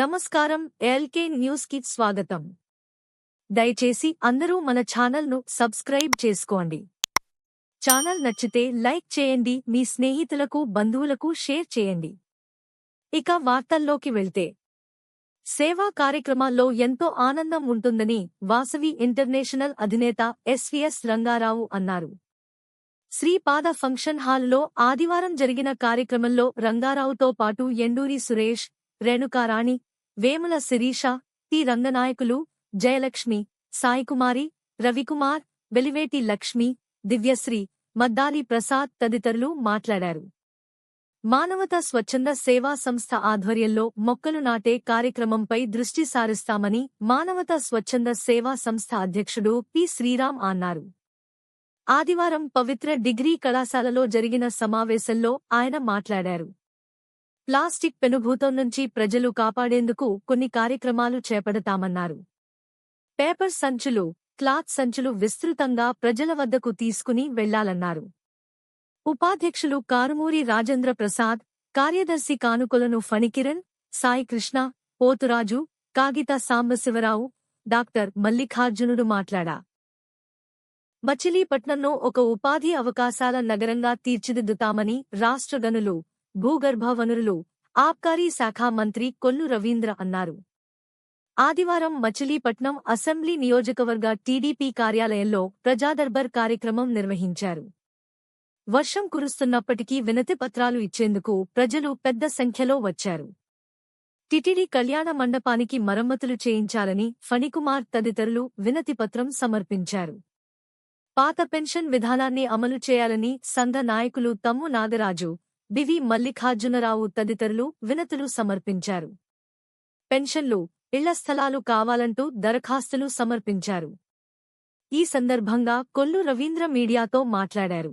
నమస్కారం ఎల్కే న్యూస్కి స్వాగతం. దయచేసి అందరూ మన ఛానల్ను సబ్స్క్రైబ్ చేసుకోండి. ఛానల్ నచ్చితే లైక్ చేయండి మీ స్నేహితులకు బంధువులకు షేర్ చేయండి. ఇక వార్తల్లోకి వెళ్తే. సేవా కార్యక్రమాల్లో ఎంతో ఆనందం ఉంటుందని వాసవి ఇంటర్నేషనల్ అధినేత ఎస్వీఎస్ రంగారావు అన్నారు. శ్రీపాద ఫంక్షన్ హాల్లో ఆదివారం జరిగిన కార్యక్రమంలో రంగారావుతో పాటు ఎండూరి సురేష్ రేణుకారాణి వేముల శిరీష టి. రంగనాయకులు జయలక్ష్మి సాయికుమారి రవికుమార్ వెలివేటి లక్ష్మి దివ్యశ్రీ మద్దాలి ప్రసాద్ తదితరులు మాట్లాడారు. మానవతా స్వచ్ఛంద సేవా సంస్థ ఆధ్వర్యంలో మొక్కలు నాటే కార్యక్రమంపై దృష్టి సారిస్తామని మానవతా స్వచ్ఛంద సేవా సంస్థ అధ్యక్షుడు పి. శ్రీరామ్ అన్నారు. ఆదివారం పవిత్ర డిగ్రీ కళాశాలలో జరిగిన సమావేశంలో ఆయన మాట్లాడారు. ప్లాస్టిక్ పెనుభూతం నుంచి ప్రజలు కాపాడేందుకు కొన్ని కార్యక్రమాలు చేపడతామన్నారు. పేపర్ సంచులు క్లాత్ సంచులు విస్తృతంగా ప్రజల వద్దకు తీసుకుని వెళ్ళాలన్నారు. ఉపాధ్యక్షులు కారుమూరి రాజేంద్ర ప్రసాద్ కార్యదర్శి కానుకలను ఫణికిరణ్ సాయికృష్ణ పోతురాజు కాగిత సాంబశివరావు డాక్టర్ మల్లికార్జునుడు మాట్లాడా. మచిలీపట్నంను ఒక ఉపాధి అవకాశాల నగరంగా తీర్చిదిద్దుతామని రాష్ట్ర గనులు భూగర్భ వనరులు ఆబ్కారీ శాఖ మంత్రి కొల్లు రవీంద్ర అన్నారు. ఆదివారం మచిలీపట్నం అసెంబ్లీ నియోజకవర్గ టీడీపీ కార్యాలయంలో ప్రజాదర్బర్ కార్యక్రమం నిర్వహించారు. వర్షం కురుస్తున్నప్పటికీ వినతి పత్రాలు ఇచ్చేందుకు ప్రజలు పెద్ద సంఖ్యలో వచ్చారు. టిటిడి కళ్యాణ మండపానికి మరమ్మతులు చేయించాలని ఫణికుమార్ తదితరులు వినతిపత్రం సమర్పించారు. పాత పెన్షన్ విధానాన్ని అమలు చేయాలని సంఘ నాయకులు తమ్ము నాగరాజు బివి మల్లికార్జునరావు తదితరులు వినతులు సమర్పించారు. పెన్షన్లు ఇళ్ళ స్థలాలు కావాలంటూ దరఖాస్తులు సమర్పించారు. ఈ సందర్భంగా కొల్లు రవీంద్ర మీడియాతో మాట్లాడారు.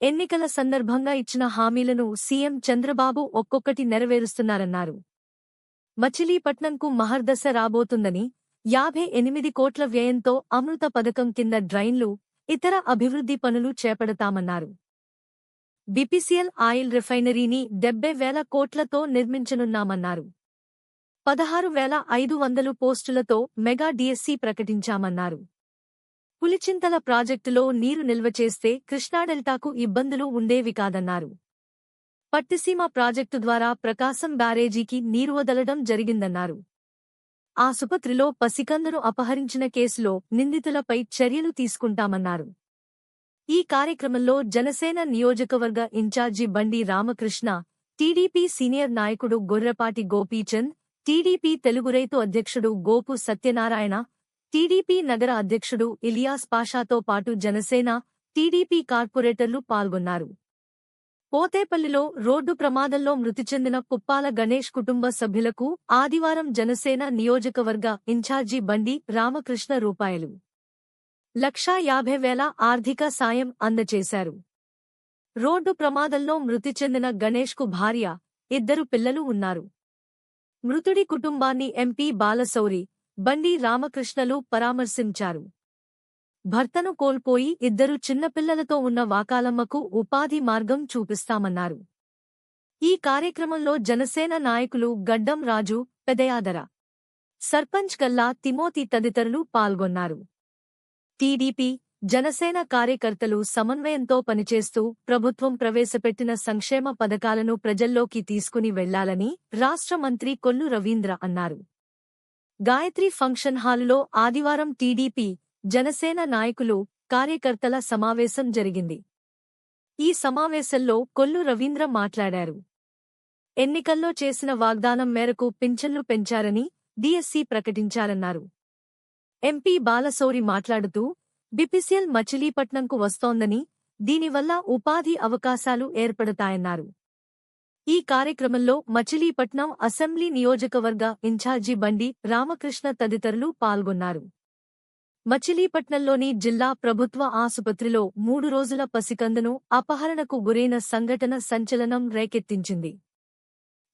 ఎన్నికల సందర్భంగా ఇచ్చిన హామీలను సీఎం చంద్రబాబు ఒక్కొక్కటి నెరవేరుస్తున్నారన్నారు. మచిలీపట్నంకు మహర్దశ రాబోతుందని యాభై ఎనిమిది కోట్ల వ్యయంతో అమృత పథకం కింద డ్రైన్లు ఇతర అభివృద్ధి పనులు చేపడతామన్నారు. బిపిసిఎల్ ఆయిల్ రిఫైనరీని డెబ్బై వేల కోట్లతో నిర్మించనున్నామన్నారు. పదహారు వేల ఐదు వందలు పోస్టులతో మెగా డిఎస్సి ప్రకటించామన్నారు. పులిచింతల ప్రాజెక్టులో నీరు నిల్వ చేస్తే కృష్ణాడెల్టాకు ఇబ్బందులు ఉండేవి కాదన్నారు. పట్టిసీమ ప్రాజెక్టు ద్వారా ప్రకాశం బ్యారేజీకి నీరు వదలడం జరిగిందన్నారు. ఆసుపత్రిలో పసికందును అపహరించిన కేసులో నిందితులపై చర్యలు తీసుకుంటామన్నారు. ఈ కార్యక్రమంలో జనసేన నియోజకవర్గ ఇన్ఛార్జి బండి రామకృష్ణ టీడీపీ సీనియర్ నాయకుడు గొర్రపాటి గోపీచంద్ టీడీపీ తెలుగు రైతు అధ్యక్షుడు గోపు సత్యనారాయణ టీడీపీ నగర అధ్యక్షుడు ఇలియాస్ పాషాతో పాటు జనసేన టీడీపీ కార్పొరేటర్లు పాల్గొన్నారు. పోతేపల్లిలో రోడ్డు ప్రమాదంలో మృతి చెందిన కుప్పాల గణేష్ కుటుంబ సభ్యులకు ఆదివారం జనసేన నియోజకవర్గ ఇన్ఛార్జి బండి రామకృష్ణ రూపాయలు. లక్షా యాభై వేల ఆర్థిక సాయం అందజేశారు. రోడ్డు ప్రమాదంలో మృతి చెందిన గణేష్కు భార్య ఇద్దరు పిల్లలు ఉన్నారు. మృతుడి కుటుంబాన్ని ఎంపీ బాలశౌరి బండి రామకృష్ణలు పరామర్శించారు. భర్తను కోల్పోయి ఇద్దరు చిన్నపిల్లలతో ఉన్న వాకాలమ్మకు ఉపాధి మార్గం చూపిస్తామన్నారు. ఈ కార్యక్రమంలో జనసేన నాయకులు గడ్డం రాజు పెదయాదర సర్పంచ్ కల్లా తిమోతి తదితరులు పాల్గొన్నారు. టీడీపీ జనసేన కార్యకర్తలు సమన్వయంతో పనిచేస్తూ ప్రభుత్వం ప్రవేశపెట్టిన సంక్షేమ పథకాలను ప్రజల్లోకి తీసుకుని వెళ్ళాలని రాష్ట్ర మంత్రి కొల్లు రవీంద్ర అన్నారు. గాయత్రి ఫంక్షన్ హాలులో ఆదివారం టీడీపీ జనసేన నాయకులు కార్యకర్తల సమావేశం జరిగింది. ఈ సమావేశంలో కొల్లు రవీంద్ర మాట్లాడారు. ఎన్నికల్లో చేసిన వాగ్దానం మేరకు పింఛన్లు పెంచారని డిఎస్సి ప్రకటించారన్నారు. ఎంపీ బాలసౌరి మాట్లాడుతూ బిపిసిఎల్ మచిలీపట్నంకు వస్తోందని దీనివల్ల ఉపాధి అవకాశాలు ఏర్పడతాయన్నారు. ఈ కార్యక్రమంలో మచిలీపట్నం అసెంబ్లీ నియోజకవర్గ ఇన్ఛార్జి బండి రామకృష్ణ తదితరులు పాల్గొన్నారు. మచిలీపట్నంలోని జిల్లా ప్రభుత్వ ఆసుపత్రిలో మూడు రోజుల పసికందును అపహరణకు గురైన సంఘటన సంచలనం రేకెత్తించింది.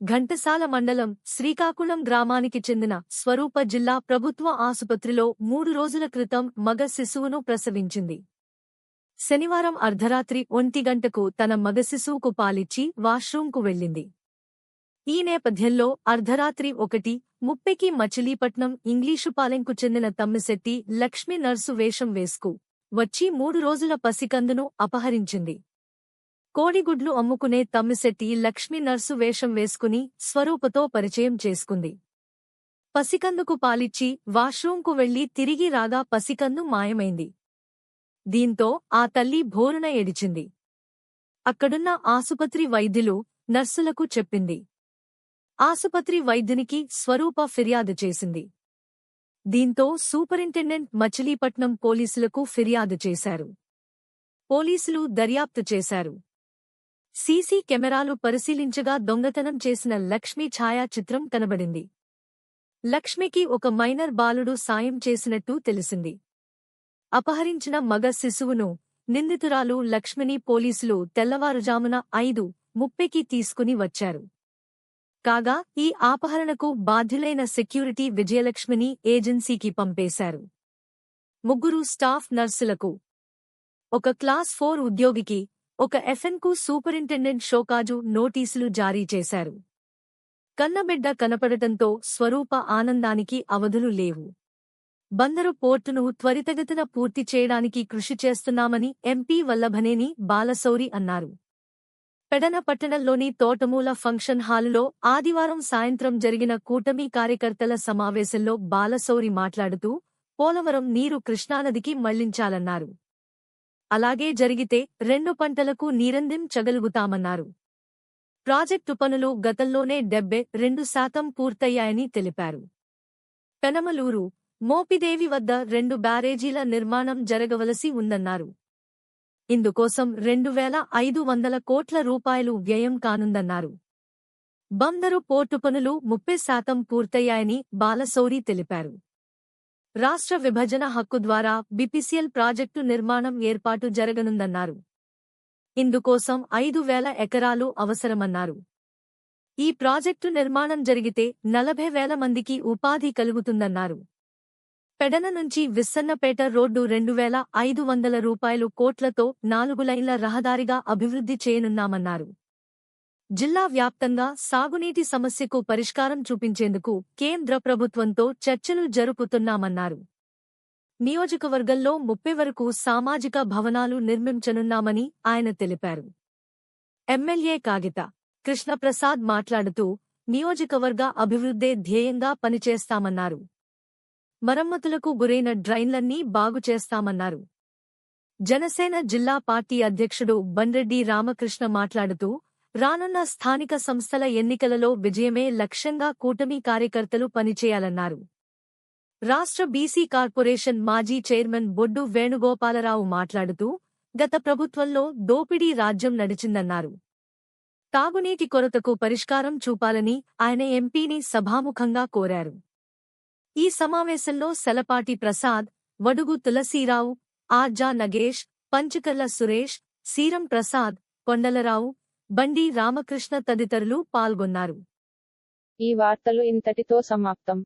ఘంటసాల మండలం శ్రీకాకుళం గ్రామానికి చెందిన స్వరూప జిల్లా ప్రభుత్వ ఆసుపత్రిలో మూడు రోజుల క్రితం మగ శిశువును ప్రసవించింది. శనివారం అర్ధరాత్రి ఒంటి గంటకు తన మగ శిశువుకు పాలిచ్చి వాష్రూంకు వెళ్ళింది. ఈ నేపథ్యంలో అర్ధరాత్రి ఒకటి ముప్పెకి మచిలీపట్నం ఇంగ్లీషుపాలెంకు చెందిన తమ్మిశెట్టి లక్ష్మీ నర్సు వేషం వేసుకు వచ్చి మూడు రోజుల పసికందును అపహరించింది. కోడిగుడ్లు అమ్ముకునే తమ్మిశెట్టి లక్ష్మీ నర్సు వేషం వేసుకుని స్వరూపతో పరిచయం చేసుకుంది. పసికందుకు పాలిచ్చి వాష్రూంకు వెళ్ళి తిరిగి రాగా పసికందు మాయమైంది. దీంతో ఆ తల్లి భోరున ఏడిచింది. అక్కడున్న ఆసుపత్రి వైద్యులు నర్సులకు చెప్పింది. ఆసుపత్రి వైద్యునికి స్వరూప ఫిర్యాదు చేసింది. దీంతో సూపరింటెండెంట్ మచిలీపట్నం పోలీసులకు ఫిర్యాదు చేశారు. పోలీసులు దర్యాప్తు చేశారు. సీసీ కెమెరాలు పరిశీలించగా దొంగతనం చేసిన లక్ష్మి ఛాయాచిత్రం కనబడింది. లక్ష్మికి ఒక మైనర్ బాలుడు సాయం చేసినట్టు తెలిసింది. అపహరించిన మగ శిశువును నిందితురాలు లక్ష్మిని పోలీసులు తెల్లవారుజామున ఐదు ముప్పెకి తీసుకుని వచ్చారు. కాగా ఈ ఆపహరణకు బాధ్యులైన సెక్యూరిటీ విజయలక్ష్మిని ఏజెన్సీకి పంపేశారు. ముగ్గురు స్టాఫ్ నర్సులకు. ఒక క్లాస్ ఫోర్ ఉద్యోగికి ఒక ఎఫ్ఎన్కు సూపరింటెండెంట్ షోకాజు నోటీసులు జారీ చేశారు. కన్నబిడ్డ కనపడటంతో స్వరూప ఆనందానికి అవధులు లేవు. బందరు పోర్టును త్వరితగతిన పూర్తి చేయడానికి కృషి చేస్తున్నామని ఎంపీ వల్లభనేని బాలశౌరి అన్నారు. పెడన పట్టణంలోని తోటమూల ఫంక్షన్ హాలులో ఆదివారం సాయంత్రం జరిగిన కూటమి కార్యకర్తల సమావేశంలో బాలశౌరి మాట్లాడుతూ పోలవరం నీరు కృష్ణానదికి మళ్ళించాలన్నారు. అలాగే జరిగితే రెండు పంటలకు నీరందిం చగలుగుతామన్నారు. ప్రాజెక్టు పనులు గతంలోనే డెబ్బె రెండు శాతం పూర్తయ్యాయని తెలిపారు. పెనమలూరు మోపిదేవి వద్ద రెండు బ్యారేజీల నిర్మాణం జరగవలసి ఉందన్నారు. ఇందుకోసం రెండు వేల ఐదు వందల కోట్ల రూపాయలు వ్యయం కానుందన్నారు. బందరు పోర్టు పనులు ముప్పై శాతం పూర్తయ్యాయని బాలశౌరి తెలిపారు. రాష్ట్ర విభజన హక్కు ద్వారా బిపిసిఎల్ ప్రాజెక్టు నిర్మాణం ఏర్పాటు జరగనుందన్నారు. ఇందుకోసం ఐదు వేల ఎకరాలు అవసరమన్నారు. ఈ ప్రాజెక్టు నిర్మాణం జరిగితే నలభై వేల మందికి ఉపాధి కలుగుతుందన్నారు. పెడన నుంచి విస్సన్నపేట రోడ్డు రెండు వేల ఐదు వందల రూపాయలు కోట్లతో నాలుగు లైన్ల రహదారిగా అభివృద్ధి చేయనున్నామన్నారు. జిల్లా వ్యాప్తంగా సాగునీటి సమస్యకు పరిష్కారం చూపించేందుకు కేంద్ర ప్రభుత్వంతో చర్చలు జరుపుతున్నామన్నారు. నియోజకవర్గంలో ముప్పై వరకు సామాజిక భవనాలు నిర్మించనున్నామని ఆయన తెలిపారు. ఎమ్మెల్యే కాగిత కృష్ణప్రసాద్ మాట్లాడుతూ నియోజకవర్గ అభివృద్ధే ధ్యేయంగా పనిచేస్తామన్నారు. మరమ్మతులకు గురైన డ్రైన్లన్నీ బాగుచేస్తామన్నారు జనసేన జిల్లా పార్టీ అధ్యక్షుడు బండ్రెడ్డి రామకృష్ణ మాట్లాడుతూ రానున్న స్థానిక సంస్థల ఎన్నికలలో విజయమే లక్ష్యంగా కూటమి కార్యకర్తలు పనిచేయాలన్నారు. రాష్ట్ర బీసీ కార్పొరేషన్ మాజీ చైర్మన్ బొడ్డు వేణుగోపాలరావు మాట్లాడుతూ గత ప్రభుత్వంలో దోపిడీ రాజ్యం నడిచిందన్నారు. తాగునీటి కొరతకు పరిష్కారం చూపాలని ఆయన ఎంపీని సభాముఖంగా కోరారు. ఈ సమావేశంలో సెలపాటి ప్రసాద్ వడుగు తులసీరావు ఆర్జా నగేష్ పంచకర్ల సురేష్ సీరం ప్రసాద్ కొండలరావు బండి రామకృష్ణ తదితరులు పాల్గొన్నారు. ఈ వార్తలు ఇంతటితో సమాప్తం.